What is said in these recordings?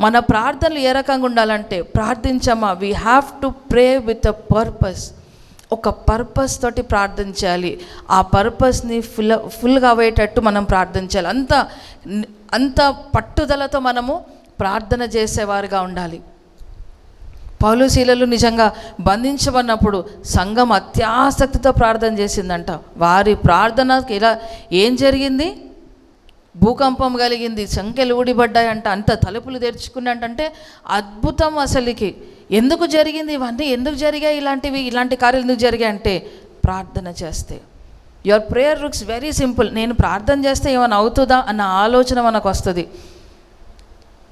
మన ప్రార్థనలు ఏ రకంగా ఉండాలంటే ప్రార్థించమా? We have to pray with a purpose ఒక పర్పస్ తోటి ప్రార్థించాలి. ఆ పర్పస్ని ఫుల్ ఫుల్గా అయ్యేటట్టు మనం ప్రార్థించాలి. అంత అంత పట్టుదలతో మనము ప్రార్థన చేసేవారుగా ఉండాలి. పౌలు శీలలు నిజంగా బంధించబడినప్పుడు సంఘం అత్యాసక్తితో ప్రార్థన చేసిందంట. వారి ప్రార్థనకి ఇలా ఏం జరిగింది? భూకంపం కలిగింది సంఖ్యలు ఊడిపడ్డాయంట అంత తలుపులు తెరుచుకున్నట్టంటే అద్భుతం అసలుకి. ఎందుకు జరిగింది? ఇవన్నీ ఎందుకు జరిగాయి? ఇలాంటివి ఇలాంటి కార్యాలు ఎందుకు జరిగాయి అంటే ప్రార్థన చేస్తే. Your prayer looks very simple నేను ప్రార్థన చేస్తే ఏమైనా అవుతుందా అన్న ఆలోచన మనకు వస్తుంది.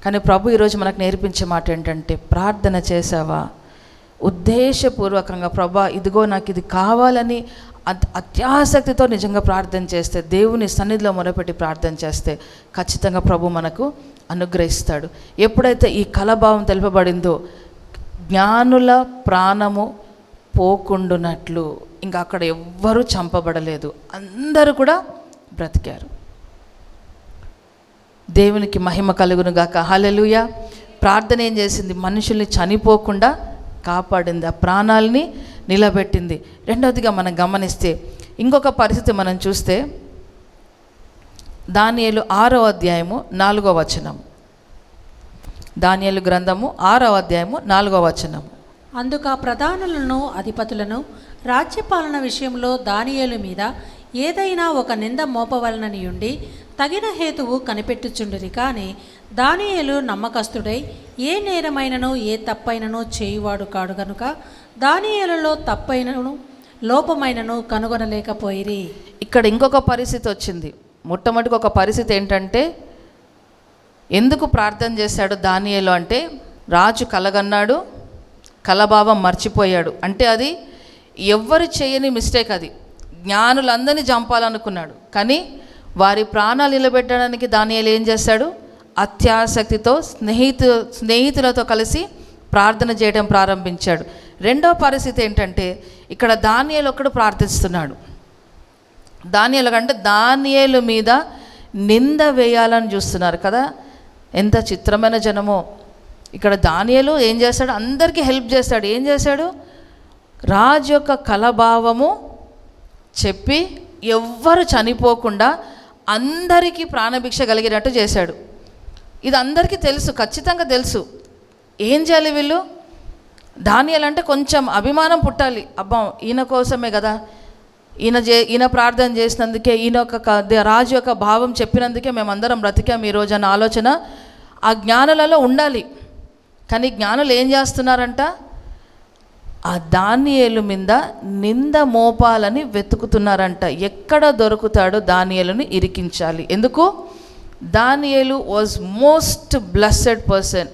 కానీ ప్రభు ఈరోజు మనకు నేర్పించే మాట ఏంటంటే ప్రార్థన చేసావా? ఉద్దేశపూర్వకంగా ప్రభా ఇదిగో నాకు ఇది కావాలని అత్యాసక్తితో నిజంగా ప్రార్థన చేస్తే దేవుని సన్నిధిలో మొరపెట్టి ప్రార్థన చేస్తే ఖచ్చితంగా ప్రభు మనకు అనుగ్రహిస్తాడు. ఎప్పుడైతే ఈ కలభావం తెలుపబడిందో జ్ఞానుల ప్రాణము పోకుండునట్లు ఇంకా అక్కడ ఎవ్వరూ చంపబడలేదు. అందరూ కూడా బ్రతికారు. దేవునికి మహిమ కలుగునుగాక. హలలుయ ప్రార్థన ఏం చేసింది? మనుషుల్ని చనిపోకుండా కాపాడింది ఆ ప్రాణాలని నిలబెట్టింది. రెండవదిగా మనం గమనిస్తే ఇంకొక పరిస్థితి మనం చూస్తే దానియలు ఆరో అధ్యాయము నాలుగో వచనం ధాన్యాలు గ్రంథము ఆరో అధ్యాయము నాలుగో వచనం అందుకు ఆ ప్రధానులను అధిపతులను రాజ్యపాలన విషయంలో దానియేలు మీద ఏదైనా ఒక నింద మోపవలనని ఉండి తగిన హేతువు కనిపెట్టుచుండిరి కానీ దానియేలు నమ్మకస్తుడై ఏ నేరమైనను ఏ తప్పైనను చేయువాడు కాడు గనుక దానియేలలో తప్పైనను లోపమైనను కనుగొనలేకపోయిరి. ఇక్కడ ఇంకొక పరిస్థితి వచ్చింది. మొట్టమొదటి ఒక పరిస్థితి ఏంటంటే ఎందుకు ప్రార్థన చేశాడు దానియేలు అంటే రాజు కలగన్నాడు కలభావం మర్చిపోయాడు. అంటే అది ఎవ్వరు చేయని మిస్టేక్ అది. జ్ఞానులందరినీ చంపాలనుకున్నాడు. కానీ వారి ప్రాణాలు నిలబెట్టడానికి దానియాలు ఏం చేశాడు అత్యాసక్తితో స్నేహితు స్నేహితులతో కలిసి ప్రార్థన చేయడం ప్రారంభించాడు. రెండో పరిస్థితి ఏంటంటే ఇక్కడ దానియేలు ఒకడు ప్రార్థిస్తున్నాడు. దానియేలు కంటే దానియేలు మీద నింద వేయాలని చూస్తున్నారు కదా? ఎంత చిత్రమైన జనమో. ఇక్కడ దానియలు ఏం చేస్తాడు? అందరికీ హెల్ప్ చేస్తాడు. ఏం చేశాడు రాజు యొక్క కలభావము చెప్పి ఎవ్వరు చనిపోకుండా అందరికీ ప్రాణభిక్ష కలిగినట్టు చేశాడు. ఇది అందరికీ తెలుసు ఖచ్చితంగా తెలుసు. ఏం చేయాలి వీళ్ళు? ధాన్యాలు అంటే కొంచెం అభిమానం పుట్టాలి. అబ్బా ఈయన కోసమే కదా. ఈయన చే ఈయన ప్రార్థన చేసినందుకే ఈయన యొక్క రాజు యొక్క భావం చెప్పినందుకే మేమందరం బ్రతికాం ఈరోజు అన్న ఆలోచన ఆ జ్ఞానులలో ఉండాలి. కానీ జ్ఞానులు ఏం చేస్తున్నారంట? ఆ దానియేలు మీద నింద మోపాలని వెతుకుతున్నారంట. ఎక్కడ దొరుకుతాడో దానియేలుని ఇరికించాలి. ఎందుకు? దానియేలు వాజ్ మోస్ట్ బ్లెస్సెడ్ పర్సన్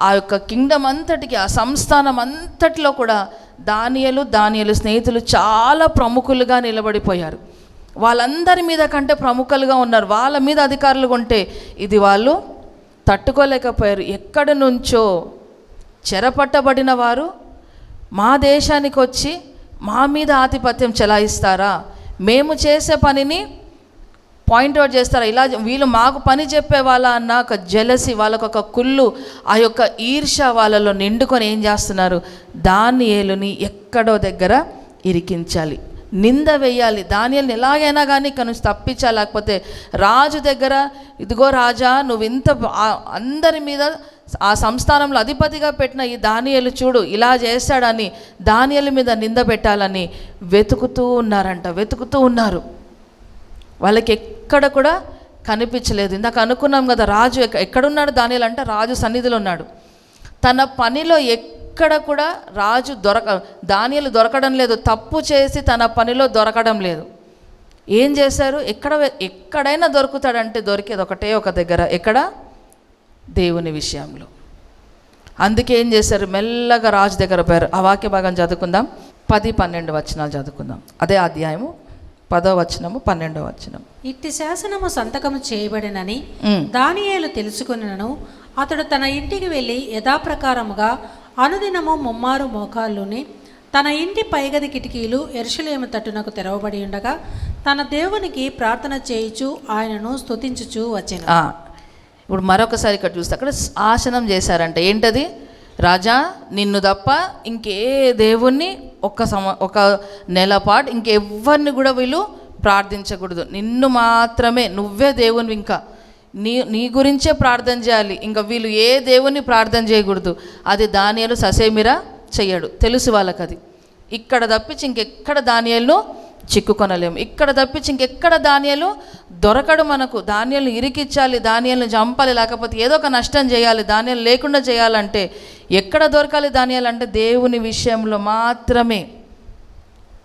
ఆ యొక్క కింగ్డమ్ అంతటికి ఆ సంస్థానం అంతటిలో కూడా దానియలు దానియలు స్నేహితులు చాలా ప్రముఖులుగా నిలబడిపోయారు. వాళ్ళందరి మీద కంటే ప్రముఖులుగా ఉన్నారు. వాళ్ళ మీద అధికారులు ఉంటే ఇది వాళ్ళు తట్టుకోలేకపోయారు. ఎక్కడి నుంచో చెరపట్టబడిన వారు మా దేశానికి వచ్చి మా మీద ఆధిపత్యం చెలాయిస్తారా? మేము చేసే పనిని పాయింట్అవుట్ చేస్తారా? ఇలా వీళ్ళు మాకు పని చెప్పే వాళ్ళ అన్న ఒక జలసి వాళ్ళకు ఒక కుళ్ళు ఆ యొక్క ఈర్ష వాళ్ళలో నిండుకొని ఏం చేస్తున్నారు? దాన్ని ఏలుని ఎక్కడో దగ్గర ఇరికించాలి. నింద వేయాలి దానియల్ని ఎలాగైనా కానీ ఇక్కడ నుంచి తప్పించాలి. లేకపోతే రాజు దగ్గర ఇదిగో రాజా నువ్వు ఇంత అందరి మీద ఆ సంస్థానంలో అధిపతిగా పెట్టిన ఈ దానియలు చూడు ఇలా చేస్తాడని దానియల మీద నింద పెట్టాలని వెతుకుతూ ఉన్నారంట వెతుకుతూ ఉన్నారు. వాళ్ళకి ఎక్కడ కూడా కనిపించలేదు. ఇందాక అనుకున్నాం కదా రాజు ఎక్కడున్నాడు దానియలు అంటే రాజు సన్నిధిలో ఉన్నాడు. తన పనిలో ఎక్కడ కూడా రాజు దొరక దానియలు దొరకడం లేదు. తప్పు చేసి తన పనిలో దొరకడం లేదు. ఏం చేశారు? ఎక్కడ ఎక్కడైనా దొరుకుతాడంటే దొరికేది ఒకటే ఒక దగ్గర. ఎక్కడ? దేవుని విషయంలో. అందుకే ఏం చేశారు? మెల్లగా రాజు దగ్గర పోయారు. ఆ వాక్య భాగం చదువుకుందాం. పది పన్నెండు వచనాలు చదువుకుందాం. అదే అధ్యాయము పదో వచనము పన్నెండో వచనం. ఇట్టి శాసనము సంతకము చేయబడినని. దానియేలు తెలుసుకున్నను అతడు తన ఇంటికి వెళ్ళి యథాప్రకారముగా అనుదినము ముమ్మారు మోకాళ్ళుని తన ఇంటి పైగది కిటికీలు ఎరుషలేము తట్టునకు తెరవబడి ఉండగా తన దేవునికి ప్రార్థన చేయుచు ఆయనను స్తుతించుచు వచ్చెను. ఇప్పుడు మరొకసారి ఇక్కడ చూస్తే అక్కడ ఆసనం చేశారంట. ఏంటది? రాజా నిన్ను తప్ప ఇంకే దేవుణ్ణి ఒక సమ ఒక నెల పాటు ఇంకెవ్వరిని కూడా వీళ్ళు ప్రార్థించకూడదు. నిన్ను మాత్రమే నువ్వే దేవుని ఇంకా. నీ నీ గురించే ప్రార్థన చేయాలి. ఇంకా వీళ్ళు ఏ దేవుని ప్రార్థన చేయకూడదు. అది దానియలు ససేమిరా చెయ్యడు. తెలుసు వాళ్ళకి అది ఇక్కడ తప్పించి ఇంకెక్కడ దానియలను చిక్కుకొనలేము. ఇక్కడ తప్పించి ఇంకెక్కడ ధాన్యాలు దొరకడు మనకు. ధాన్యాలను ఇరికిచ్చాలి ధాన్యాలను చంపాలి లేకపోతే ఏదో ఒక నష్టం చేయాలి ధాన్యాలు లేకుండా చేయాలంటే ఎక్కడ దొరకాలి ధాన్యాలు అంటే దేవుని విషయంలో మాత్రమే.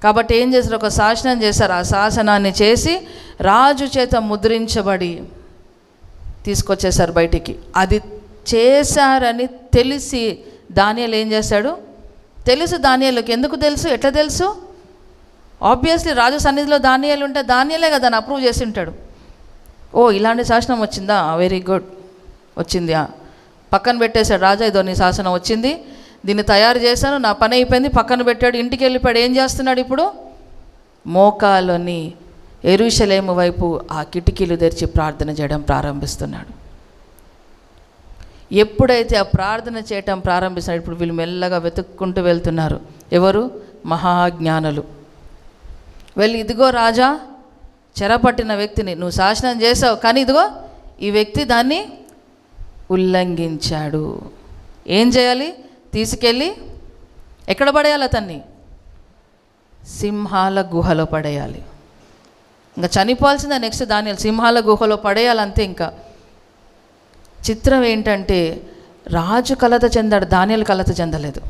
కాబట్టి ఏం చేశారు? ఒక శాసనం చేశారు. ఆ శాసనాన్ని చేసి రాజు చేత ముద్రించబడి తీసుకొచ్చేసారు బయటికి. అది చేశారని తెలిసి ధాన్యాలు ఏం చేశాడు? తెలుసు ధాన్యాలకు ఎందుకు తెలుసు? ఎట్లా తెలుసు? ఆబ్వియస్లీ రాజు సన్నిధిలో ధాన్యాలు ఉంటే ధాన్యాలే కదా దాన్ని అప్రూవ్ చేసి ఉంటాడు. ఓ ఇలాంటి శాసనం వచ్చిందా? వెరీ గుడ్ వచ్చింది పక్కన పెట్టేశాడు రాజా ఇదో నీ శాసనం వచ్చింది. దీన్ని తయారు చేశాను నా పని అయిపోయింది పక్కన పెట్టాడు ఇంటికి వెళ్ళిపోయాడు ఏం చేస్తున్నాడు ఇప్పుడు? మోకాలోని ఎరుషలేము వైపు ఆ కిటికీలు తెరిచి ప్రార్థన చేయడం ప్రారంభిస్తున్నాడు. ఎప్పుడైతే ఆ ప్రార్థన చేయటం ప్రారంభిస్తున్నాడు ఇప్పుడు వీళ్ళు మెల్లగా వెతుక్కుంటూ వెళ్తున్నారు. ఎవరు? మహాజ్ఞానులు. వెళ్ళి ఇదిగో రాజా చెరపట్టిన వ్యక్తిని నువ్వు శాసనం చేసావు కానీ ఇదిగో ఈ వ్యక్తి దాన్ని ఉల్లంఘించాడు. ఏం చేయాలి? తీసుకెళ్ళి ఎక్కడ పడేయాలి అతన్ని? సింహాల గుహలో పడేయాలి. ఇంకా చనిపోవాల్సిందే నెక్స్ట్ దాని సింహాల గుహలో పడేయాలి అంతే ఇంకా. చిత్రం ఏంటంటే రాజు కలత చెందాడు ధాన్యాలు కలత చెందలేదు.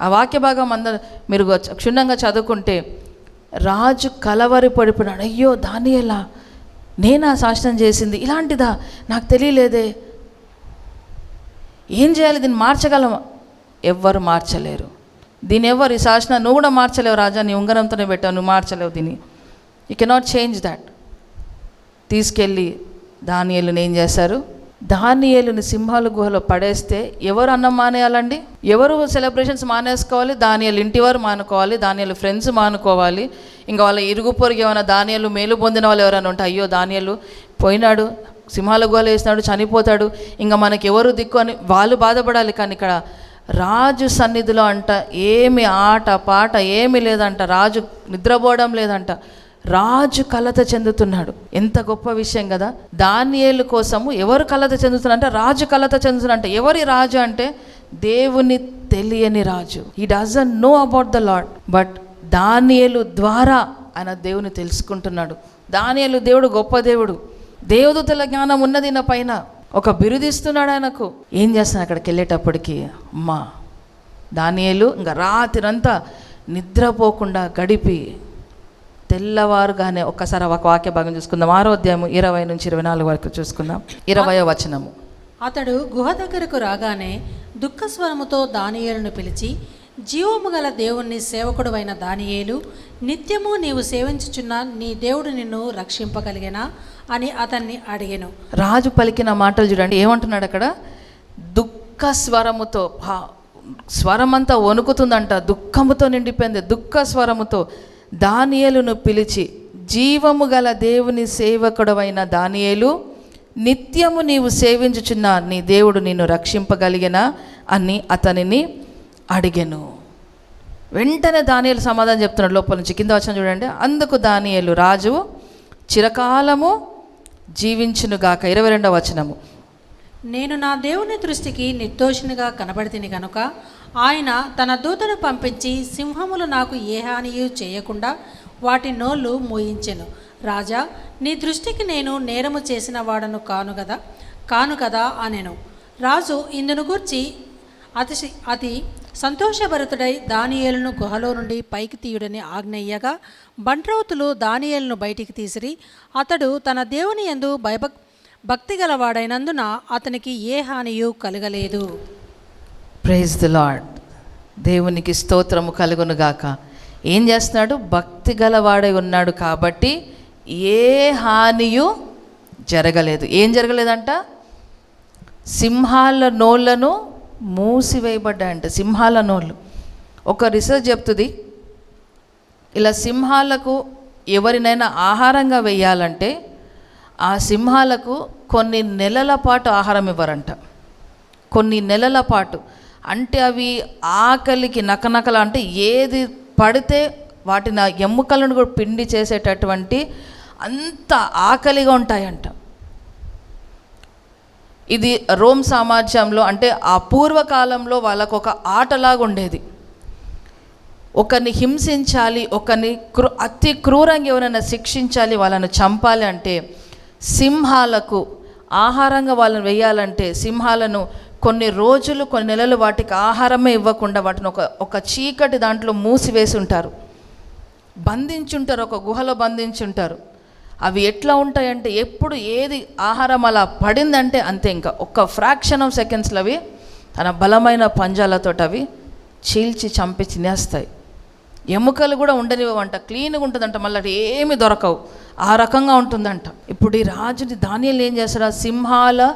ఆ వాక్య భాగం అందరు మీరు క్షుణ్ణంగా చదువుకుంటే రాజు కలవరి పడిపోయినాడు. అయ్యో దానియలా నేనా శాసనం చేసింది? ఇలాంటిదా? నాకు తెలియలేదే. ఏం చేయాలి? దీన్ని మార్చగలం? ఎవ్వరు మార్చలేరు. దీని ఎవరు ఈ శాసనం? నువ్వు కూడా మార్చలేవు రాజా నీ ఉంగరంతోనే పెట్టావు నువ్వు మార్చలేవు దీన్ని. యూ కెనాట్ చేంజ్ దాట్ తీసుకెళ్ళి దానియేలుని ఏం చేశారు? దానియేలుని సింహాల గుహలో పడేస్తే ఎవరు అన్నం మానేయాలండి? ఎవరు సెలబ్రేషన్స్ మానేసుకోవాలి? దానియాలు ఇంటి వారు మానుకోవాలి దానియాలు ఫ్రెండ్స్ మానుకోవాలి. ఇంకా వాళ్ళ ఇరుగు పొరుగు ఏమైనా దానియాలు మేలు పొందిన వాళ్ళు ఎవరైనా ఉంటే అయ్యో దానియాలు పోయినాడు సింహాల గుహలు వేసినాడు చనిపోతాడు. ఇంకా మనకి ఎవరు దిక్కు అని వాళ్ళు బాధపడాలి కానీ ఇక్కడ రాజు సన్నిధిలో అంట ఏమి ఆట పాట ఏమి లేదంట. రాజు నిద్రపోవడం లేదంట. రాజు కలత చెందుతున్నాడు. ఎంత గొప్ప విషయం కదా. దానియేలు కోసము ఎవరు కలత చెందుతున్నారంటే రాజు కలత చెందుతున్నారంటే ఎవరి రాజు అంటే దేవుని తెలియని రాజు. ఈ doesn't know about the Lord but దానియేలు ద్వారా ఆయన దేవుని తెలుసుకుంటున్నాడు. దానియేలు దేవుడు గొప్ప దేవుడు. దేవదూతల జ్ఞానం ఉన్నది నా పైన. ఒక బిరుదిస్తున్నాడు ఆయనకు. ఏం చేస్తాను అక్కడికి వెళ్ళేటప్పటికి అమ్మా దానియేలు ఇంకా రాత్రంతా నిద్రపోకుండా గడిపి తెల్లవారుగానే ఒక్కసారి ఒక వాక్య భాగం చూసుకుందాం. ఆరో అధ్యాయం ఇరవై నుంచి ఇరవై నాలుగు వరకు చూసుకుందాం. ఇరవయో వచనము. అతడు గుహ దగ్గరకు రాగానే దుఃఖస్వరముతో దానియేలును పిలిచి జీవము గల దేవుణ్ణి సేవకుడువైన దానియేలు నిత్యము నీవు సేవించుచున్న నీ దేవుడు నిన్ను రక్షింపగలిగేనా? అని అతన్ని అడిగెను. రాజు పలికిన మాటలు చూడండి. ఏమంటున్నాడు అక్కడ? దుఃఖ స్వరముతో స్వరమంతా వణుకుతుందంట. దుఃఖముతో నిండిపోయింది. దుఃఖ స్వరముతో దానియలును పిలిచి జీవము గల దేవుని సేవకుడవైన దానియేలు నిత్యము నీవు సేవించుచున్న నీ దేవుడు నిన్ను రక్షింపగలిగిన? అని అతనిని అడిగెను. వెంటనే దానియలు సమాధానం చెప్తున్నాడు లోపల నుంచి. కింద వచ్చిన చూడండి. అందుకు దానియలు రాజు చిరకాలము జీవించునుగాక. ఇరవై రెండవ వచనము. నేను నా దేవుని దృష్టికి నిర్దోషినిగా కనబడితిని కనుక ఆయన తన దూతను పంపించి సింహములు నాకు ఏ హానియు చేయకుండా వాటి నోళ్ళు మూయించెను. రాజా నీ దృష్టికి నేను నేరము చేసిన వాడను కాను కదా కాను కదా? అనెను. రాజు ఇందును గూర్చి అతి అతి సంతోషభరితుడై దానియేలును గుహలో నుండి పైకి తీయుడని ఆజ్ఞయ్యగా బంట్రౌతులు దానియేలును బయటికి తీసిరి. అతడు తన దేవుని యందు భయభక్ భక్తి గలవాడైనందున అతనికి ఏ హానియు కలగలేదు. ప్రైజ్ ద లాడ్ దేవునికి స్తోత్రము కలుగునుగాక ఏం చేస్తున్నాడు? భక్తి గలవాడై ఉన్నాడు కాబట్టి ఏ హానియు జరగలేదు. ఏం జరగలేదంట? సింహాల నోళ్ళను మూసివేయబడ్డాయంట. సింహాల నోళ్ళు ఒక రీసెర్చ్ చెప్తుంది. ఇలా సింహాలకు ఎవరినైనా ఆహారంగా వేయాలంటే ఆ సింహాలకు కొన్ని నెలల పాటు ఆహారం ఇవ్వరంట. కొన్ని నెలల పాటు. అంటే అవి ఆకలికి నకనకలు అంటే ఏది పడితే వాటిని ఎముకలను కూడా పిండి చేసేటటువంటి అంత ఆకలిగా ఉంటాయంట. ఇది రోమ్ సామాజ్యంలో అంటే ఆ పూర్వకాలంలో వాళ్ళకు ఒక ఆటలాగా ఉండేది. ఒకరిని హింసించాలి ఒకరిని క్రూ అతి క్రూరంగా ఎవరైనా శిక్షించాలి వాళ్ళని చంపాలి అంటే సింహాలకు ఆహారంగా వాళ్ళని వేయాలంటే సింహాలను కొన్ని రోజులు కొన్ని నెలలు వాటికి ఆహారమే ఇవ్వకుండా వాటిని ఒక ఒక చీకటి దాంట్లో మూసివేసి ఉంటారు బంధించుంటారు ఒక గుహలో బంధించుంటారు. అవి ఎట్లా ఉంటాయంటే ఎప్పుడు ఏది ఆహారం అలా పడిందంటే అంతే ఇంకా. ఒక్క ఫ్రాక్షన్ ఆఫ్ సెకండ్స్లో అవి తన బలమైన పంజాలతో అవి చీల్చి చంపి తినేస్తాయి ఎముకలు కూడా ఉండనివ్వంట క్లీన్గా ఉంటుందంట మళ్ళీ ఏమి దొరకవు. ఆ రకంగా ఉంటుందంట. ఇప్పుడు ఈ రాజుని ధాన్యాలు ఏం చేస్తారు సింహాల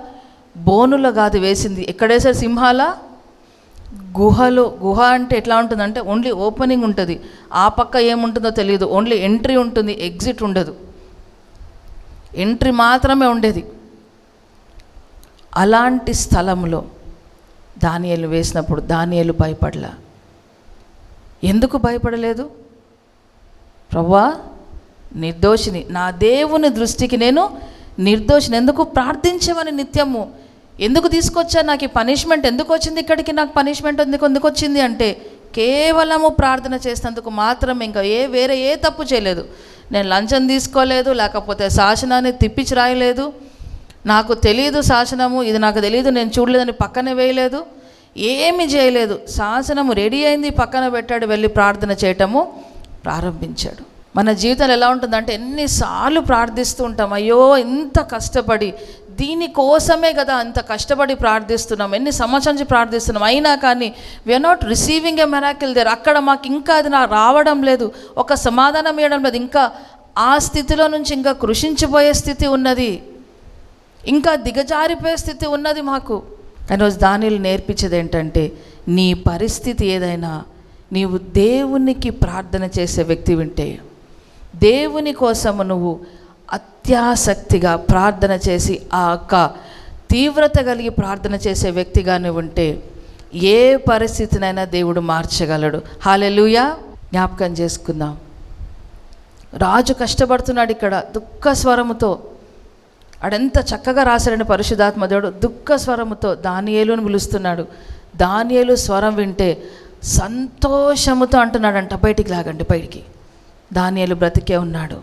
బోనుల కాదు వేసింది. ఎక్కడేసారు సింహాల? గుహలో. గుహ అంటే ఎట్లా ఉంటుందంటే ఓన్లీ ఓపెనింగ్ ఉంటుంది. ఆ పక్క ఏముంటుందో తెలియదు. ఓన్లీ ఎంట్రీ ఉంటుంది ఎగ్జిట్ ఉండదు. ఎంట్రీ మాత్రమే ఉండేది. అలాంటి స్థలంలో దానియలు వేసినప్పుడు దానియలు భయపడలా. ఎందుకు భయపడలేదు? ప్రవ్వా నిర్దోషిని. నా దేవుని దృష్టికి నేను నిర్దోషిని. ఎందుకు ప్రార్థించమని నిత్యము? ఎందుకు తీసుకొచ్చా నాకు ఈ పనిష్మెంట్ ఎందుకు వచ్చింది ఇక్కడికి? నాకు పనిష్మెంట్ ఎందుకు ఎందుకు వచ్చింది అంటే కేవలము ప్రార్థన చేసినందుకు మాత్రం ఇంకా ఏ వేరే ఏ తప్పు చేయలేదు. నేను లంచం తీసుకోలేదు లేకపోతే శాసనాన్ని తిప్పించి రాయలేదు. నాకు తెలియదు శాసనము ఇది నాకు తెలియదు నేను చూడలేదని పక్కనే వేయలేదు. ఏమి చేయలేదు. శాసనము రెడీ అయింది పక్కన పెట్టాడు వెళ్ళి ప్రార్థన చేయటము ప్రారంభించాడు. మన జీవితంలో ఎలా ఉంటుందంటే ఎన్నిసార్లు ప్రార్థిస్తూ ఉంటాం అయ్యో ఇంత కష్టపడి దీనికోసమే కదా అంత కష్టపడి ప్రార్థిస్తున్నాం ఎన్ని సంవత్సరం నుంచి ప్రార్థిస్తున్నాం అయినా కానీ we are not receiving a miracle there అక్కడ మాకు ఇంకా అది నాకు రావడం లేదు ఒక సమాధానం ఇవ్వడం లేదు. ఇంకా ఆ స్థితిలో నుంచి ఇంకా కృషించిపోయే స్థితి ఉన్నది ఇంకా దిగజారిపోయే స్థితి ఉన్నది మాకు. కానీ రోజు దానిలు నేర్పించేది ఏంటంటే నీ పరిస్థితి ఏదైనా నీవు దేవునికి ప్రార్థన చేసే వ్యక్తి వింటే దేవుని కోసము నువ్వు అత్యాసక్తిగా ప్రార్థన చేసి ఆ యొక్క తీవ్రత కలిగి ప్రార్థన చేసే వ్యక్తిగానే ఉంటే ఏ పరిస్థితినైనా దేవుడు మార్చగలడు. హాలెలుయా జ్ఞాపకం చేసుకుందాం. రాజు కష్టపడుతున్నాడు ఇక్కడ దుఃఖ స్వరముతో. అడంత చక్కగా రాశాడని పరిశుధాత్మ దేవుడు దుఃఖ స్వరముతో దానియేలుని పిలుస్తున్నాడు. దానియేలు స్వరం వింటే సంతోషముతో అంటున్నాడంట బయటికి లాగండి బయటికి. దానియలు బ్రతికే ఉన్నాడు.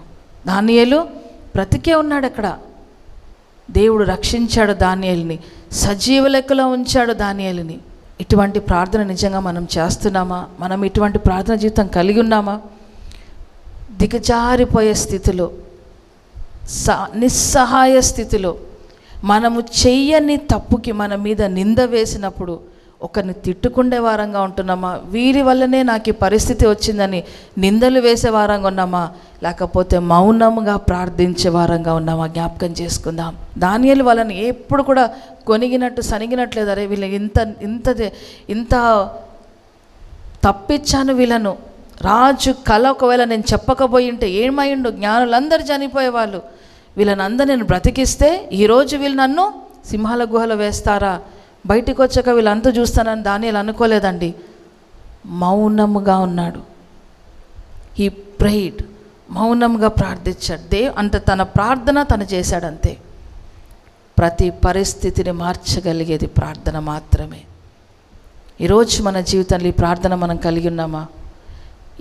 దానియలు బ్రతికే ఉన్నాడు అక్కడ. దేవుడు రక్షించాడు దానియల్ని. సజీవ లెక్కలో ఉంచాడు దానియేలుని. ఇటువంటి ప్రార్థన నిజంగా మనం చేస్తున్నామా? మనం ఇటువంటి ప్రార్థన జీవితం కలిగి ఉన్నామా? దిగజారిపోయే స్థితిలో స నిస్సహాయ స్థితిలో మనము చెయ్యని తప్పుకి మన మీద నింద వేసినప్పుడు ఒకరిని తిట్టుకుండే వారంగా ఉంటున్నామా? వీరి వల్లనే నాకు ఈ పరిస్థితి వచ్చిందని నిందలు వేసే వారంగా ఉన్నామా? లేకపోతే మౌనముగా ప్రార్థించే వారంగా ఉన్నామా? జ్ఞాపకం చేసుకుందాం. దానియలు వాళ్ళని ఎప్పుడు కూడా కొనిగినట్టు సనిగినట్లేదు. అరే వీళ్ళు ఇంత ఇంత ఇంత తప్పించాను వీళ్ళను. రాజు కళ ఒకవేళ నేను చెప్పకపోయి ఉంటే ఏమైండు? జ్ఞానులందరూ చనిపోయేవాళ్ళు. వీళ్ళని అందరు నేను బ్రతికిస్తే ఈరోజు వీళ్ళు నన్ను సింహాల గుహలో వేస్తారా? బయటికి వచ్చాక వీళ్ళంతా చూస్తానని దానియలు అనుకోలేదండి. మౌనముగా ఉన్నాడు. ఈ ప్రైడ్ మౌనంగా ప్రార్థించాడు. దే అంటే తన ప్రార్థన తను చేశాడు అంతే ప్రతి పరిస్థితిని మార్చగలిగేది ప్రార్థన మాత్రమే. ఈరోజు మన జీవితంలో ఈ ప్రార్థన మనం కలిగి ఉన్నామా?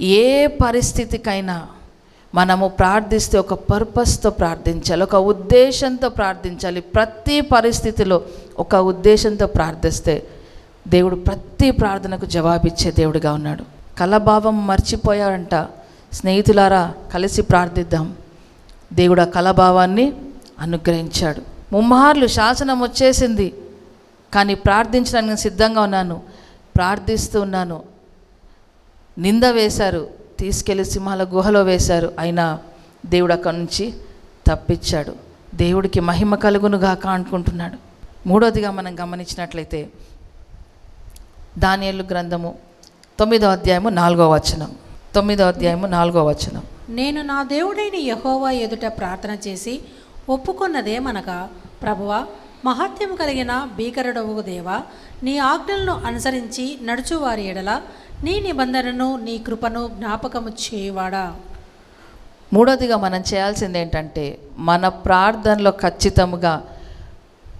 ఏ పరిస్థితికైనా మనము ప్రార్థిస్తే ఒక పర్పస్తో ప్రార్థించాలి ఒక ఉద్దేశంతో ప్రార్థించాలి. ప్రతి పరిస్థితిలో ఒక ఉద్దేశంతో ప్రార్థిస్తే దేవుడు ప్రతి ప్రార్థనకు జవాబిచ్చే దేవుడిగా ఉన్నాడు. కలభావం మర్చిపోయాడంట. స్నేహితులారా కలిసి ప్రార్థిద్దాం. దేవుడు ఆ కలభావాన్ని అనుగ్రహించాడు. ముమ్మార్లు శాసనం వచ్చేసింది. కానీ ప్రార్థించడానికి నేను సిద్ధంగా ఉన్నాను. ప్రార్థిస్తూ ఉన్నాను. నింద వేశారు. తీసుకెళ్ళి సింహాల గుహలో వేశారు. అయినా దేవుడు అక్కడి నుంచి తప్పించాడు. దేవుడికి మహిమ కలుగునుగాక అనుకుంటున్నాడు మూడోదిగా మనం గమనించినట్లయితే దానియలు గ్రంథము తొమ్మిదో అధ్యాయము నాలుగో వచనం. తొమ్మిదో అధ్యాయము నాలుగో వచనం. నేను నా దేవుడైన యహోవా ఎదుట ప్రార్థన చేసి ఒప్పుకొన్నదేమనగా ప్రభువా మహాత్యం కలిగిన భీకరుడవు దేవా నీ ఆజ్ఞలను అనుసరించి నడుచువారి ఎడల నీ నిబంధనను నీ కృపను జ్ఞాపకము చేయవాడా? మూడోదిగా మనం చేయాల్సింది ఏంటంటే మన ప్రార్థనలో ఖచ్చితంగా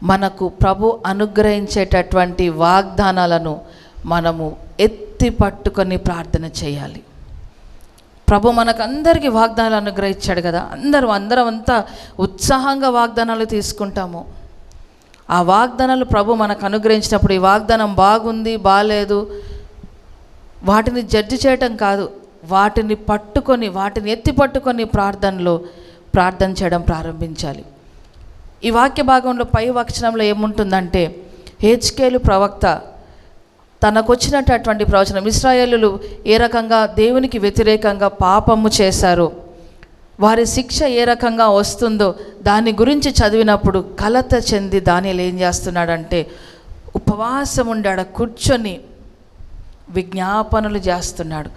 మనకు ప్రభు అనుగ్రహించేటటువంటి వాగ్దానాలను మనము ఎత్తి పట్టుకొని ప్రార్థన చేయాలి. ప్రభు మనకు అందరికీ వాగ్దానాలు అనుగ్రహించాడు కదా అందరూ అందరం అంతా ఉత్సాహంగా వాగ్దానాలు తీసుకుంటాము. ఆ వాగ్దానాలు ప్రభు మనకు అనుగ్రహించినప్పుడు ఈ వాగ్దానం బాగుంది బాగాలేదు వాటిని జడ్జి చేయటం కాదు వాటిని పట్టుకొని వాటిని ఎత్తి పట్టుకొని ప్రార్థనలో ప్రార్థన చేయడం ప్రారంభించాలి. ఈ వాక్య భాగంలో పై వచనంలో ఏముంటుందంటే హెచ్కేలు ప్రవక్త తనకు వచ్చినటువంటి ప్రవచనం ఇస్రాయేలు ఏ రకంగా దేవునికి వ్యతిరేకంగా పాపము చేశారు వారి శిక్ష ఏ రకంగా వస్తుందో దాని గురించి చదివినప్పుడు కలత చెంది దానిలో ఏం చేస్తున్నాడంటే ఉపవాసం ఉండాడ కూర్చొని విజ్ఞాపనలు చేస్తున్నాడు.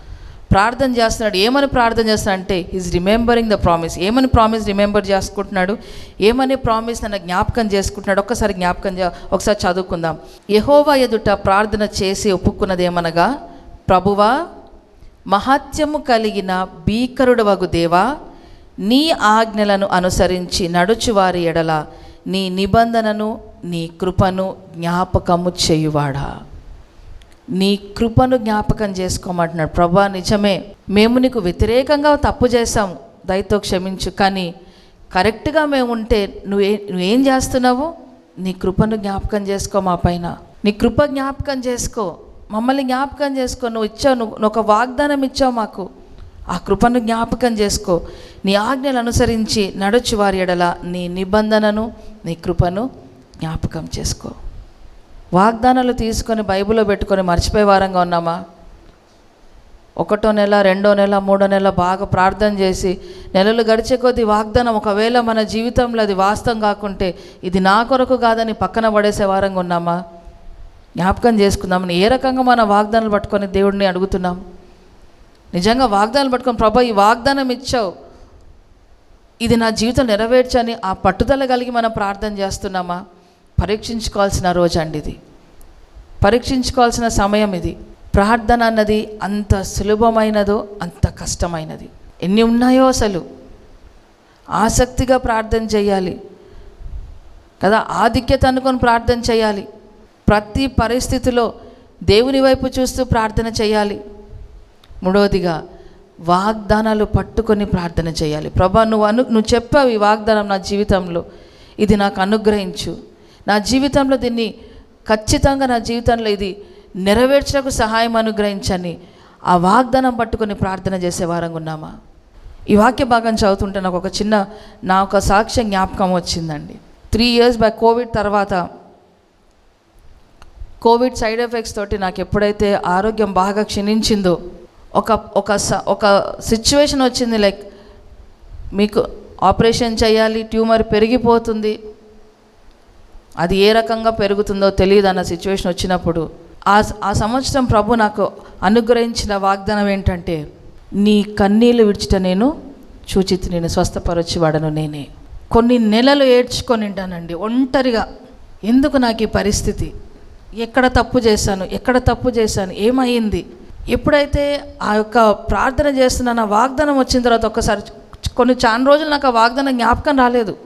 ప్రార్థన చేస్తున్నాడు. ఏమని ప్రార్థన చేస్తున్నాడు అంటే ఈజ్ రిమెంబరింగ్ ద ప్రామిస్ ఏమని ప్రామిస్ రిమెంబర్ చేసుకుంటున్నాడు? ఏమని ప్రామిస్ నన్ను జ్ఞాపకం చేసుకుంటున్నాడు? ఒక్కసారి జ్ఞాపకం చే ఒకసారి చదువుకుందాం. యహోవా ఎదుట ప్రార్థన చేసి ఒప్పుకున్నది ఏమనగా ప్రభువా మహత్యము కలిగిన భీకరుడు వగు దేవా నీ ఆజ్ఞలను అనుసరించి నడుచువారి ఎడల నీ నిబంధనను నీ కృపను జ్ఞాపకము చేయువాడా. నీ కృపను జ్ఞాపకం చేసుకోమంటున్నాడు. ప్రభా నిజమే మేము నీకు వ్యతిరేకంగా తప్పు చేశాము దయతో క్షమించు. కానీ కరెక్ట్గా మేము ఉంటే నువ్వే నువ్వేం చేస్తున్నావు? నీ కృపను జ్ఞాపకం చేసుకో మా పైన. నీ కృప జ్ఞాపకం చేసుకో. మమ్మల్ని జ్ఞాపకం చేసుకో. నువ్వు ఇచ్చావు నువ్వు నువ్వు ఒక వాగ్దానం ఇచ్చావు మాకు. ఆ కృపను జ్ఞాపకం చేసుకో. నీ ఆజ్ఞలు అనుసరించి నడచు వారి ఎడల నీ నిబంధనను నీ కృపను జ్ఞాపకం చేసుకో. వాగ్దానాలు తీసుకొని బైబిల్లో పెట్టుకొని మర్చిపోయే వారంగా ఉన్నామా? ఒకటో నెల రెండో నెల మూడో నెల బాగా ప్రార్థన చేసి నెలలు గడిచే కొద్దీ వాగ్దానం ఒకవేళ మన జీవితంలో అది వాస్తవం కాకుంటే ఇది నా కొరకు కాదని పక్కన పడేసే వారంగా ఉన్నామా? జ్ఞాపకం చేసుకుందాం. ఏ రకంగా మన వాగ్దానాలు పట్టుకొని దేవుడిని అడుగుతున్నాం? నిజంగా వాగ్దానాలు పట్టుకొని ప్రభా ఈ వాగ్దానం ఇచ్చావు. ఇది నా జీవితం నెరవేర్చని ఆ పట్టుదల కలిగి మనం ప్రార్థన చేస్తున్నామా? పరీక్షించుకోవాల్సిన రోజు అండి ఇది. పరీక్షించుకోవాల్సిన సమయం ఇది. ప్రార్థన అన్నది అంత సులభమైనదో అంత కష్టమైనది. ఎన్ని ఉన్నాయో అసలు. ఆసక్తిగా ప్రార్థన చేయాలి. కదా ఆధిక్యత అనుకొని ప్రార్థన చేయాలి. ప్రతి పరిస్థితిలో దేవుని వైపు చూస్తూ ప్రార్థన చేయాలి. మూడవదిగా వాగ్దానాలు పట్టుకొని ప్రార్థన చేయాలి. ప్రభా నువ్వు అను నువ్వు చెప్పావు ఈ వాగ్దానం నా జీవితంలో. ఇది నాకు అనుగ్రహించు. నా జీవితంలో దీన్ని ఖచ్చితంగా నా జీవితంలో ఇది నెరవేర్చడానికి సహాయం అనుగ్రహించని ఆ వాగ్దానం పట్టుకొని ప్రార్థన చేసే వారంగా ఉన్నామా? ఈ వాక్య భాగం చదువుతుంటే నాకు ఒక చిన్న నా ఒక సాక్ష్య జ్ఞాపకం వచ్చిందండి. త్రీ ఇయర్స్ బై కోవిడ్ తర్వాత కోవిడ్ సైడ్ ఎఫెక్ట్స్ తోటి నాకు ఎప్పుడైతే ఆరోగ్యం బాగా క్షీణించిందో ఒక ఒక స- ఒక సిచ్యువేషన్ వచ్చింది లైక్ మీకు ఆపరేషన్ చేయాలి ట్యూమర్ పెరిగిపోతుంది. అది ఏ రకంగా పెరుగుతుందో తెలియదు అన్న సిచ్యువేషన్ వచ్చినప్పుడు. ఆ ఆ సంవత్సరం ప్రభు నాకు అనుగ్రహించిన వాగ్దానం ఏంటంటే నీ కన్నీళ్ళు విడిచిట నేను చూచితి నేను స్వస్థపరచువాడను నేనే. కొన్ని నెలలు ఏడ్చుకొని ఉంటానండి ఒంటరిగా. ఎందుకు నాకు ఈ పరిస్థితి? ఎక్కడ తప్పు చేశాను? ఎక్కడ తప్పు చేశాను? ఏమైంది ఎప్పుడైతే ఆ యొక్క ప్రార్థన చేస్తున్న నా వాగ్దానం వచ్చిన తర్వాత ఒక్కసారి కొన్ని చాలా రోజులు నాకు ఆ వాగ్దానం జ్ఞాపకం రాలేదు.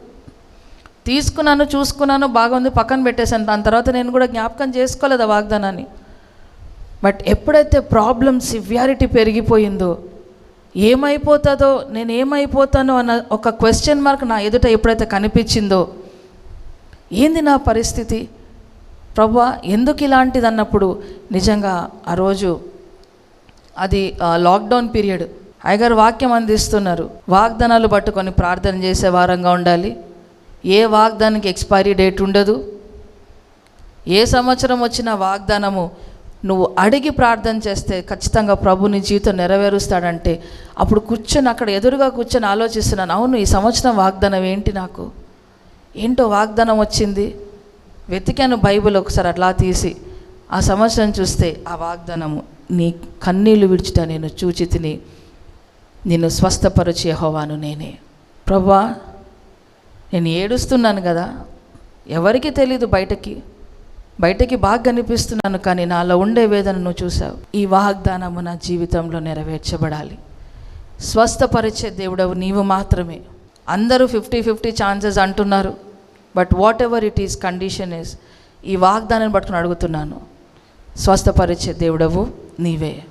తీసుకున్నాను చూసుకున్నాను బాగుంది పక్కన పెట్టేశాను. దాని తర్వాత నేను కూడా జ్ఞాపకం చేసుకోలేదు ఆ వాగ్దానాన్ని. బట్ ఎప్పుడైతే ప్రాబ్లం సివియారిటీ పెరిగిపోయిందో ఏమైపోతుందో నేను ఏమైపోతానో అన్న ఒక క్వశ్చన్ మార్క్ నా ఎదుట ఎప్పుడైతే కనిపించిందో ఏంది నా పరిస్థితి? ప్రభా ఎందుకు ఇలాంటిది అన్నప్పుడు నిజంగా ఆ రోజు అది లాక్డౌన్ పీరియడ్ అయ్యగారు వాక్యం అందిస్తున్నారు. వాగ్దానాలు పట్టుకొని ప్రార్థన చేసే వారంగా ఉండాలి. ఏ వాగ్దానానికి ఎక్స్పైరీ డేట్ ఉండదు. ఏ సంవత్సరం వచ్చిన వాగ్దానము నువ్వు అడిగి ప్రార్థన చేస్తే ఖచ్చితంగా ప్రభు నీ జీవితం నెరవేరుస్తాడంటే అప్పుడు కూర్చొని అక్కడ ఎదురుగా కూర్చొని ఆలోచిస్తున్నాను అవును ఈ సంవత్సరం వాగ్దానం ఏంటి నాకు? ఏంటో వాగ్దానం వచ్చింది? వెతికాను బైబిల్ ఒకసారి అట్లా తీసి ఆ సంవత్సరం చూస్తే ఆ వాగ్దానము నీ కన్నీళ్ళు విడిచిట నేను చూచి తిని నిన్ను స్వస్థపరిచే హోవాను నేనే. ప్రభా నేను ఏడుస్తున్నాను కదా. ఎవరికి తెలీదు బయటకి. బయటకి బాగా కనిపిస్తున్నాను కానీ నాలో ఉండే వేదన నువ్వు చూసావు ఈ వాగ్దానము నా జీవితంలో నెరవేర్చబడాలి. స్వస్థపరిచే దేవుడవు నీవు మాత్రమే. అందరూ ఫిఫ్టీ ఫిఫ్టీ ఛాన్సెస్ అంటున్నారు. But whatever it is condition is ఈ వాగ్దానాన్ని పట్టుకుని అడుగుతున్నాను. స్వస్థపరిచే దేవుడవు నీవే.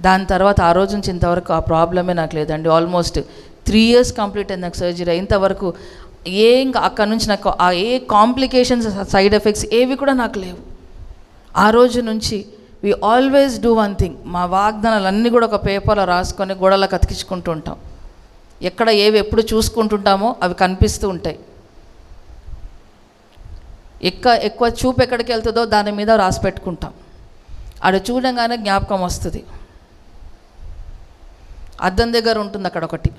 దాని తర్వాత ఆ రోజు నుంచి ఇంతవరకు ఆ ప్రాబ్లమే నాకు లేదండి. ఆల్మోస్ట్ త్రీ ఇయర్స్ కంప్లీట్ అయింది నాకు సర్జరీ. ఇంతవరకు ఏ ఇంకా అక్కడ నుంచి నాకు ఆ ఏ కాంప్లికేషన్స్ సైడ్ ఎఫెక్ట్స్ ఏవి కూడా నాకు లేవు. ఆ రోజు నుంచి we always do one thing మా వాగ్దానాలన్నీ కూడా ఒక పేపర్లో రాసుకొని గోడలకు అతికించుకుంటూ ఉంటాం. ఎక్కడ ఏవి ఎప్పుడు చూసుకుంటుంటామో అవి కనిపిస్తూ ఉంటాయి. ఎక్క ఎక్కువ చూపు ఎక్కడికి వెళ్తుందో దాని మీద రాసి పెట్టుకుంటాం. ఆడ చూడంగానే జ్ఞాపకం వస్తుంది. అద్దం దగ్గర ఉంటుంది అక్కడ ఒకటి.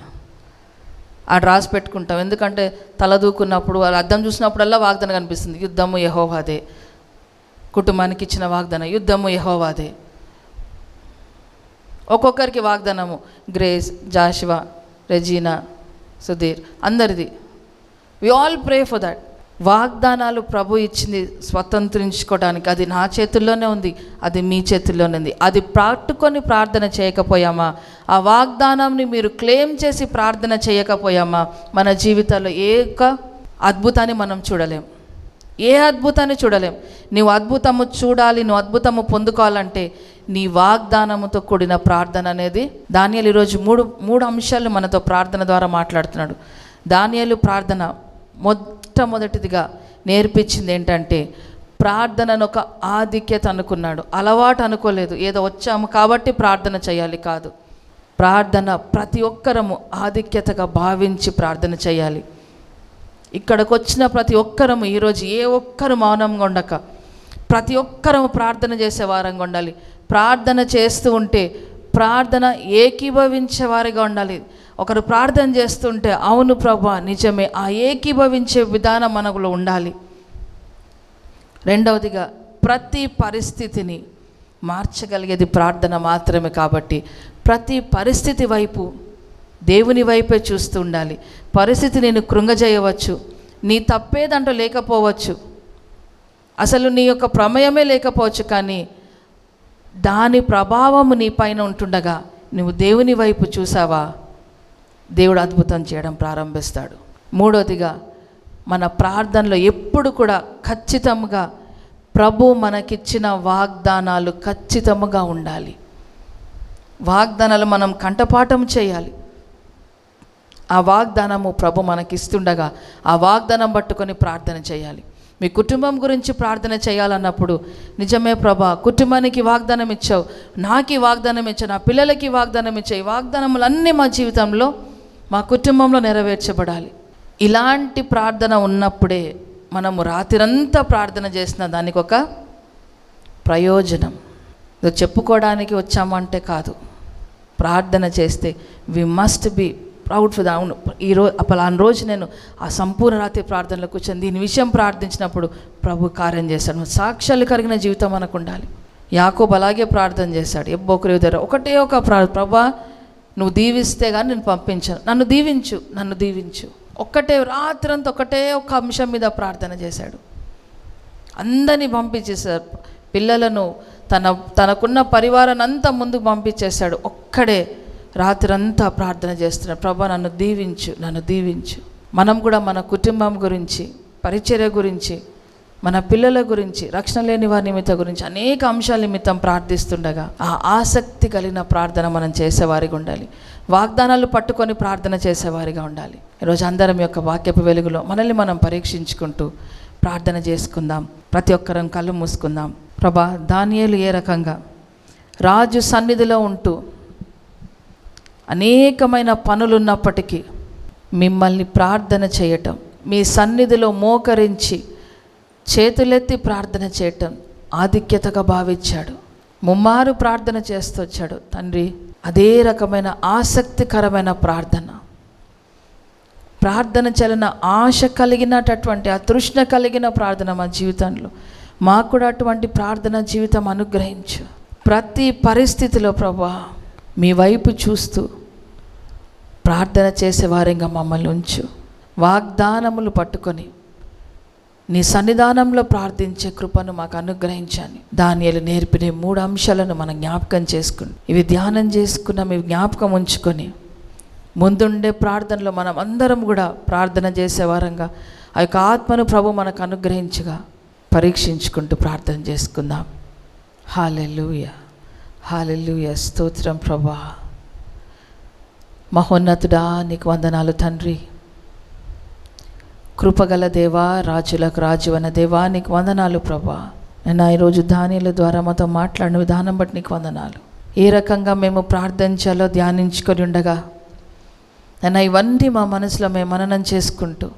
ఆడ రాసి పెట్టుకుంటాం. ఎందుకంటే తల దూకున్నప్పుడు వాళ్ళు అద్దం చూసినప్పుడల్లా వాగ్దానం కనిపిస్తుంది. యుద్ధము యహోవాదే. కుటుంబానికి ఇచ్చిన వాగ్దానం. యుద్ధము యహోవాదే. ఒక్కొక్కరికి వాగ్దానము. గ్రేస్ జాషివా రెజీనా సుధీర్ అందరిది. We all pray for that వాగ్దానాలు ప్రభు ఇచ్చింది స్వతంత్రించుకోవడానికి. అది నా చేతుల్లోనే ఉంది అది మీ చేతుల్లోనే ఉంది. అది పట్టుకొని ప్రార్థన చేయకపోయామా? ఆ వాగ్దానాన్ని మీరు క్లెయిమ్ చేసి ప్రార్థన చేయకపోయామా? మన జీవితాల్లో ఏ ఒక్క అద్భుతాన్ని మనం చూడలేం. ఏ అద్భుతాన్ని చూడలేం. నీవు అద్భుతము చూడాలి నువ్వు అద్భుతము పొందుకోవాలంటే నీ వాగ్దానముతో కూడిన ప్రార్థన అనేది దానియలు ఈరోజు మూడు మూడు అంశాలు మనతో ప్రార్థన ద్వారా మాట్లాడుతున్నాడు. దానియలు ప్రార్థన మొట్టమొదటిదిగా నేర్పించింది ఏంటంటే ప్రార్థనను ఒక ఆధిక్యత అనుకున్నాడు. అలవాటు అనుకోలేదు. ఏదో వచ్చాము కాబట్టి ప్రార్థన చేయాలి కాదు. ప్రార్థన ప్రతి ఒక్కరము ఆధిక్యతగా భావించి ప్రార్థన చేయాలి. ఇక్కడికి వచ్చిన ప్రతి ఒక్కరము ఈరోజు ఏ ఒక్కరు మౌనంగా ఉండక ప్రతి ఒక్కరము ప్రార్థన చేసే వారంగా ఉండాలి. ప్రార్థన చేస్తూ ఉంటే ప్రార్థన ఏకీభవించే వారిగా ఉండాలి. ఒకరు ప్రార్థన చేస్తుంటే అవును ప్రభా నిజమే ఆ ఏకీభవించే విధానం మనకులో ఉండాలి. రెండవదిగా ప్రతి పరిస్థితిని మార్చగలిగేది ప్రార్థన మాత్రమే కాబట్టి ప్రతి పరిస్థితి వైపు దేవుని వైపే చూస్తూ ఉండాలి. పరిస్థితి నేను కృంగజేయవచ్చు నీ తప్పేదంటూ లేకపోవచ్చు. అసలు నీ యొక్క ప్రమేయమే లేకపోవచ్చు కానీ దాని ప్రభావం నీ పైన ఉంటుండగా నువ్వు దేవుని వైపు చూసావా? దేవుడు అద్భుతం చేయడం ప్రారంభిస్తాడు. మూడవదిగా మన ప్రార్థనలో ఎప్పుడు కూడా ఖచ్చితంగా ప్రభు మనకిచ్చిన వాగ్దానాలు ఖచ్చితంగా ఉండాలి. వాగ్దానాలు మనం కంఠపాఠం చేయాలి. ఆ వాగ్దానము ప్రభు మనకిస్తుండగా ఆ వాగ్దానం పట్టుకొని ప్రార్థన చేయాలి. మీ కుటుంబం గురించి ప్రార్థన చేయాలన్నప్పుడు నిజమే ప్రభా కుటుంబానికి వాగ్దానం ఇచ్చావు నాకు వాగ్దానం ఇచ్చావు నా పిల్లలకి వాగ్దానం ఇచ్చావు ఈ వాగ్దానములన్నీ మా జీవితంలో మా కుటుంబంలో నెరవేర్చబడాలి. ఇలాంటి ప్రార్థన ఉన్నప్పుడే మనము రాత్రంతా ప్రార్థన చేసిన దానికి ఒక ప్రయోజనం. ఇది చెప్పుకోవడానికి వచ్చామంటే కాదు. ప్రార్థన చేస్తే we must be proud for the అవును ఈరోజు పలానా రోజు నేను ఆ సంపూర్ణ రాత్రి ప్రార్థనలో కూర్చొని దీని విషయం ప్రార్థించినప్పుడు ప్రభు కార్యం చేశాడు సాక్ష్యాలు కలిగిన జీవితం మనకు ఉండాలి. యాకోబ్ అలాగే ప్రార్థన చేశాడు. ఎబ్బోకరి దగ్గర ఒకటే ఒక ప్రా ప్రభా నువ్వు దీవిస్తే కానీ నేను పంపించాను. నన్ను దీవించు నన్ను దీవించు. ఒక్కటే రాత్రంతా ఒకటే ఒక అంశం మీద ప్రార్థన చేశాడు. అందరినీ పంపించేశారు పిల్లలను తన తనకున్న పరివారాన్ని అంతా ముందుకు పంపించేశాడు. ఒక్కడే రాత్రంతా ప్రార్థన చేస్తున్నాడు. ప్రభా నన్ను దీవించు నన్ను దీవించు. మనం కూడా మన కుటుంబం గురించి పరిచర్య గురించి మన పిల్లల గురించి రక్షణ లేని వారి నిమిత్తం గురించి అనేక అంశాల నిమిత్తం ప్రార్థిస్తుండగా ఆ ఆసక్తి కలిగిన ప్రార్థన మనం చేసేవారిగా ఉండాలి. వాగ్దానాలు పట్టుకొని ప్రార్థన చేసేవారిగా ఉండాలి. ఈరోజు అందరం యొక్క వాక్యపు వెలుగులో మనల్ని మనం పరీక్షించుకుంటూ ప్రార్థన చేసుకుందాం. ప్రతి ఒక్కరం కళ్ళు మూసుకుందాం. ప్రభా ధాన్యాలు ఏ రకంగా రాజు సన్నిధిలో ఉంటూ అనేకమైన పనులున్నప్పటికీ మిమ్మల్ని ప్రార్థన చేయటం మీ సన్నిధిలో మోకరించి చేతులెత్తి ప్రార్థన చేయటం ఆధిక్యతగా భావించాడు. ముమ్మారు ప్రార్థన చేస్తూ వచ్చాడు తండ్రి అదే రకమైన ఆసక్తికరమైన ప్రార్థన. ప్రార్థన చలన ఆశ కలిగినటటువంటి అతృష్ణ కలిగిన ప్రార్థన మా జీవితంలో. మాకు కూడా అటువంటి ప్రార్థన జీవితం అనుగ్రహించు. ప్రతి పరిస్థితిలో ప్రభా మీ వైపు చూస్తూ ప్రార్థన చేసే వారంగా మమ్మల్ని ఉంచు. వాగ్దానములు పట్టుకొని నీ సన్నిధానంలో ప్రార్థించే కృపను మాకు అనుగ్రహించాను దానియలు నేర్పిన మూడు అంశాలను మనం జ్ఞాపకం చేసుకుని ఇవి ధ్యానం చేసుకున్నాం ఇవి జ్ఞాపకం ఉంచుకొని ముందుండే ప్రార్థనలో మనం అందరం కూడా ప్రార్థన చేసే వారంగా ఆ యొక్క ఆత్మను ప్రభు మనకు అనుగ్రహించగా పరీక్షించుకుంటూ ప్రార్థన చేసుకుందాం. హాలెలూయ హాలెలూయ స్తోత్రం ప్రభా. మహోన్నతుడా నీకు వందనాలు తండ్రి. కృపగల దేవా రాజులకు రాజు అన్న దేవా నీకు వందనాలు ప్రభా. నేను ఈరోజు ధాన్యాల ద్వారా మాతో మాట్లాడిన విధానం బట్టి నీకు వందనాలు. ఏ రకంగా మేము ప్రార్థించాలో ధ్యానించుకొని ఉండగా నేను ఇవన్నీ మా మనసులో మేము మననం చేసుకుంటూ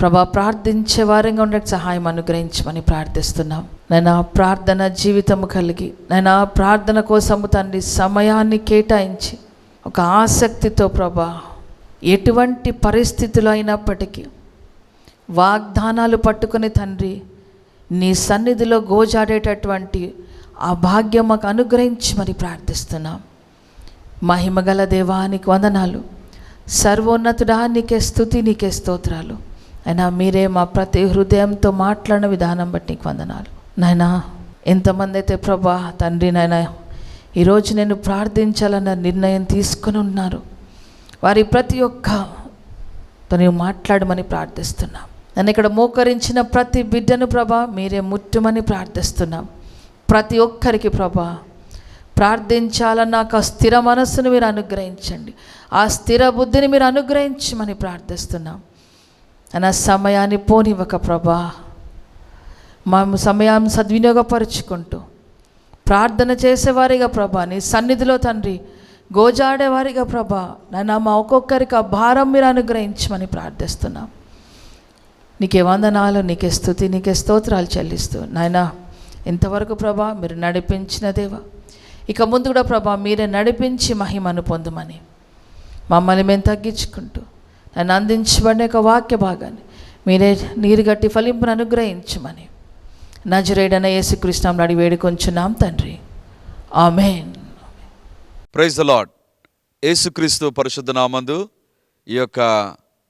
ప్రభా ప్రార్థించే వారంగా ఉండడానికి సహాయం అనుగ్రహించమని ప్రార్థిస్తున్నాం. నేను ఆ ప్రార్థన జీవితము కలిగి నేను ఆ ప్రార్థన కోసము తండ్రి సమయాన్ని కేటాయించి ఒక ఆసక్తితో ప్రభా ఎటువంటి పరిస్థితులు అయినప్పటికీ వాగ్దానాలు పట్టుకుని తండ్రి నీ సన్నిధిలో గోజాడేటటువంటి ఆ భాగ్యం మాకు అనుగ్రహించి మరి ప్రార్థిస్తున్నాం. మహిమగల దేవానికి వందనాలు. సర్వోన్నతుడా నీకే స్థుతి నీకే స్తోత్రాలు. అయినా మీరే మా ప్రతి హృదయంతో మాట్లాడిన విధానం బట్టి నీకు వందనాలు. నాయనా ఎంతమంది అయితే ప్రభా తండ్రి నాయన ఈరోజు నేను ప్రార్థించాలన్న నిర్ణయం తీసుకొని ఉన్నారు. వారి ప్రతి ఒక్క తను మాట్లాడమని ప్రార్థిస్తున్నాం. నన్ను ఇక్కడ మోకరించిన ప్రతి బిడ్డను ప్రభా మీరే ముట్టుమని ప్రార్థిస్తున్నాం. ప్రతి ఒక్కరికి ప్రభా ప్రార్థించాలన్న నాకు ఆ స్థిర మనస్సును మీరు అనుగ్రహించండి. ఆ స్థిర బుద్ధిని మీరు అనుగ్రహించమని ప్రార్థిస్తున్నాం. నా సమయాన్ని పోనివ్వక ప్రభా మా సమయాన్ని సద్వినియోగపరుచుకుంటూ ప్రార్థన చేసేవారిగా ప్రభా నీ సన్నిధిలో తండ్రి గోజాడేవారిగా ప్రభా నన్ను మా ఒక్కొక్కరికి ఆ భారం మీరు అనుగ్రహించమని ప్రార్థిస్తున్నాం. నీకే వందనాలు నీకే స్థుతి నీకే స్తోత్రాలు చెల్లిస్తూ. నాయన ఇంతవరకు ప్రభా మీరు నడిపించిన దేవా ఇక ముందు కూడా ప్రభా మీరే నడిపించి మహిమను పొందమని మమ్మల్ని మేము తగ్గించుకుంటూ నన్ను అందించబడిన ఒక వాక్య భాగాన్ని మీరే నీరు గట్టి ఫలింపును అనుగ్రహించమని నజరేడన యేసుకృష్ణం అడిగి వేడుకొంచున్నాం తండ్రి. ఆమెన్. ప్రైజ్ ద లాడ్ యేసుక్రీస్తు పరిశుద్ధ నామందు ఈ యొక్క